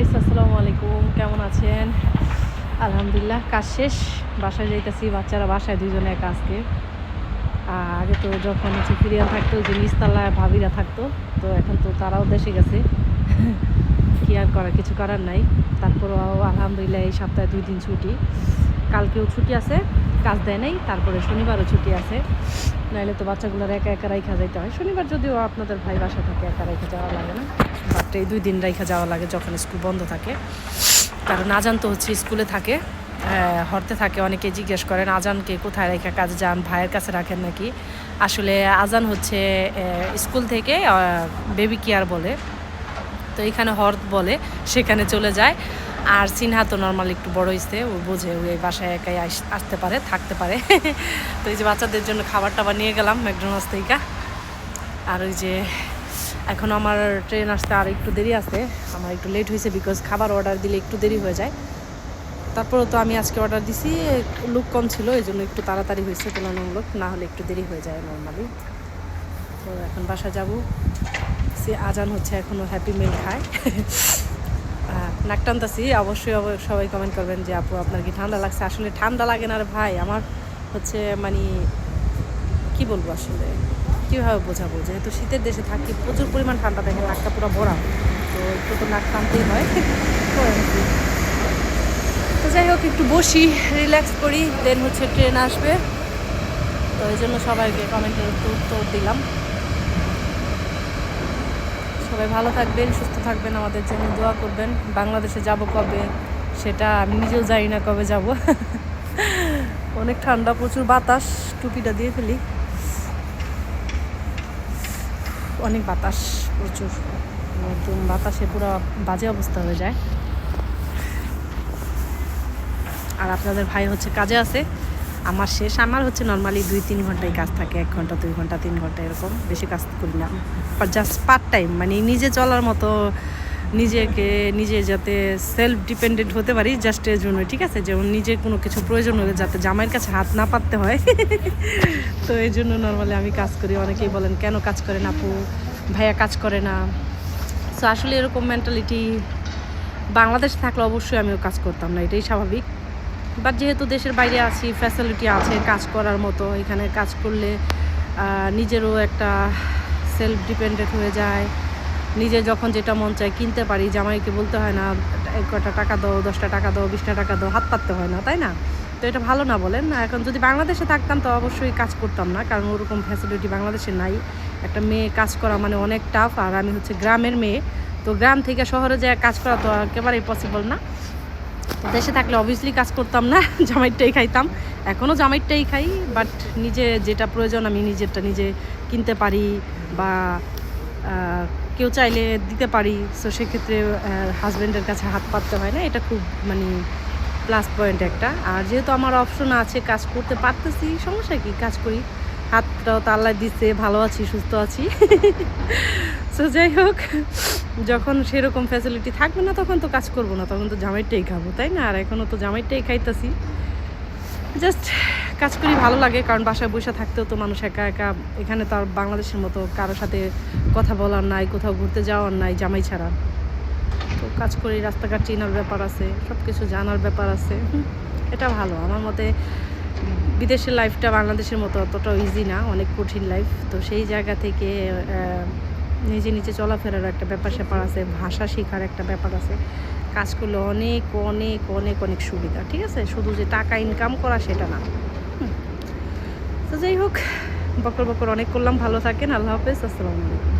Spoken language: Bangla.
গাইস আসসালামু আলাইকুম। কেমন আছেন? আলহামদুলিল্লাহ, কাজ শেষ। বাসায় যাইতেছি, বাচ্চারা বাসায় দুজনে আর আগে তো যখন হচ্ছে ফিরিয়া থাকতো যে নিস্তাল্লায় ভাবিরা থাকতো, তো এখন তো তারাও দেশে গেছে। কি আর করার, কিছু করার নাই। তারপরও আলহামদুলিল্লাহ এই সপ্তাহে দুই দিন ছুটি। কালকেও ছুটি আছে, কাজ দেয় নাই, তারপরে শনিবারও ছুটি আছে। নাইলে তো বাচ্চাগুলোর একা একা রাইখা যাইতে হয়। শনিবার যদিও আপনাদের ভাই বাসা থাকে, একা রাইখা যাওয়া লাগে না। বাট এই দুই দিন রাইখা যাওয়া লাগে যখন স্কুল বন্ধ থাকে। কারণ আজান তো হচ্ছে স্কুলে থাকে। হরতে থাকে, অনেকে জিজ্ঞেস করেন, আজানকে কোথায় রেখে কাজে যান, ভাইয়ের কাছে রাখেন নাকি? আসলে আজান হচ্ছে স্কুল থেকে বেবি কেয়ার বলে। তো এখানে হর্ত বলে, সেখানে চলে যায়। আর সিনহা তো নর্মাল একটু বড় হয়েছে ও বোঝে ও এই বাসায় একাই আসতে পারে, থাকতে পারে। তো এই যে বাচ্চাদের জন্য খাবার টাবার নিয়ে গেলাম ম্যাকডোনাল্ডস থেকে। আর ওই যে এখন আমার ট্রেন আসতে আর একটু দেরি আছে, আমার একটু লেট হয়েছে বিকজ খাবার অর্ডার দিলে একটু দেরি হয়ে যায়। তারপরেও তো আমি আজকে অর্ডার দিছি লুক কম ছিল, এই জন্য একটু তাড়াতাড়ি হয়েছে তুলনামূলক, না হলে একটু দেরি হয়ে যায় নর্মালি তো এখন বাসা যাব। সে আজান হচ্ছে এখনও হ্যাপি মিল খায়। নাক টানতাছি অবশ্যই অব- সবাই কমেন্ট করবেন যে আপু, আপনার কি ঠান্ডা লাগছে? আসলে ঠান্ডা লাগে না ভাই। আমার হচ্ছে মানে কি বলব আসলে? কীভাবে বোঝাবো? যেহেতু শীতের দেশে থাকি, প্রচুর পরিমাণ ঠান্ডা দেখে নাকটা পুরো ভরা। তো একটু তো নাক টানতেই হয়। তো যাই হোক, একটু বসি রিল্যাক্স করি দেন হচ্ছে ট্রেন আসবে। তো এই জন্য সবাইকে কমেন্টের উত্তর উত্তর দিলাম। সবাই ভালো থাকবেন, সুস্থ থাকবেন, আমাদের জন্য দোয়া করবেন। বাংলাদেশে যাব কবে সেটা আমি নিজেও জানি না কবে যাব। অনেক ঠান্ডা, প্রচুর বাতাস, টুপিটা দিয়ে ফেলি। অনেক বাতাস, প্রচুর। একদম বাতাসে পুরো বাজে অবস্থা হয়ে যায়। আর আপনাদের ভাই হচ্ছে কাজে আছে। আমার শেষ। আমার হচ্ছে নর্মালি দুই, তিন ঘন্টায় কাজ থাকে, এক ঘণ্টা, দুই ঘণ্টা, তিন ঘণ্টা এরকম বেশি কাজ করি না। জাস্ট পার্ট টাইম মানে নিজে চলার মতো, নিজেকে, নিজে যাতে সেলফ ডিপেন্ডেন্ট হতে পারি জাস্ট এর জন্য, ঠিক আছে? যেমন নিজের কোনো কিছু প্রয়োজন হলে যাতে জামাইয়ের কাছে হাত না পাততে হয়। তো এই জন্য নর্মালি আমি কাজ করি। অনেকেই বলেন, কেন কাজ করেন আপু? ভাইয়া কাজ করে না। সো আসলে এরকম মেন্টালিটি বাংলাদেশে থাকলে অবশ্যই আমিও কাজ করতাম না, এটাই স্বাভাবিক। বাট যেহেতু দেশের বাইরে আছি ফ্যাসিলিটি আছে, কাজ করার মতো, এখানে কাজ করলে নিজেরও একটা সেলফ ডিপেন্ডেন্ট হয়ে যায়। নিজে যখন যেটা মন চায় কিনতে পারি, জামাইকে বলতে হয় না এক কটা টাকা দাও, দশটা টাকা দাও, বিশটা টাকা দাও, হাত পাততে হয় না তাই না? তো এটা ভালো না বলেন। এখন যদি বাংলাদেশে থাকতাম তো অবশ্যই কাজ করতাম না, কারণ ওরকম ফ্যাসিলিটি বাংলাদেশে নাই। একটা মেয়ে কাজ করা মানে অনেক টাফ আর আমি হচ্ছে গ্রামের মেয়ে। তো গ্রাম থেকে শহরে যায় কাজ করা তো একেবারেই পসিবল না। দেশে থাকলে অবভিয়াসলি কাজ করতাম না জামাইটাই খাইতাম। এখনও জামাইটাই খাই বাট নিজে যেটা প্রয়োজন আমি নিজেরটা নিজে কিনতে পারি বা কেউ চাইলে দিতে পারি। সো সেক্ষেত্রে হাজব্যান্ডের কাছে হাত পাততে হয় না, এটা খুব মানে প্লাস পয়েন্ট একটা। আর যেহেতু আমার অপশন আছে কাজ করতে পারতেছি, সমস্যা কি? কাজ করি। হাতটাও তো আল্লাহ দিচ্ছে ভালো আছি, সুস্থ আছি। সো যাই হোক, যখন সেরকম ফ্যাসিলিটি থাকবে না, তখন তো কাজ করব না, তখন তো জামাইটাই খাব, তাই না? আর এখনও তো জামাইটাই খাইতেছি। জাস্ট কাজ করি ভালো লাগে, কারণ বাসায় বসে থাকতেও তো মানুষ একা একা, এখানে তো আর বাংলাদেশের মতো কারোর সাথে কথা বলার নাই, কোথাও ঘুরতে যাওয়ার নাই, জামাই ছাড়া। তো কাজ করি, রাস্তাঘাট চেনার ব্যাপার আছে সব কিছু জানার ব্যাপার আছে। এটা ভালো, আমার মতে বিদেশের লাইফটা বাংলাদেশের মতো অতটাও ইজি না, অনেক কঠিন লাইফ তো সেই জায়গা থেকে নিজে নিজে চলাফেরার একটা ব্যাপার স্যাপার আছে, ভাষা শেখার একটা ব্যাপার আছে। কাজ করলে অনেক অনেক অনেক অনেক সুবিধা, ঠিক আছে? শুধু যে টাকা ইনকাম করা সেটা না। তো যাই হোক, বকর বকর অনেক করলাম, ভালো থাকেন, আল্লাহ হাফেজ, আসসালামু আলাইকুম।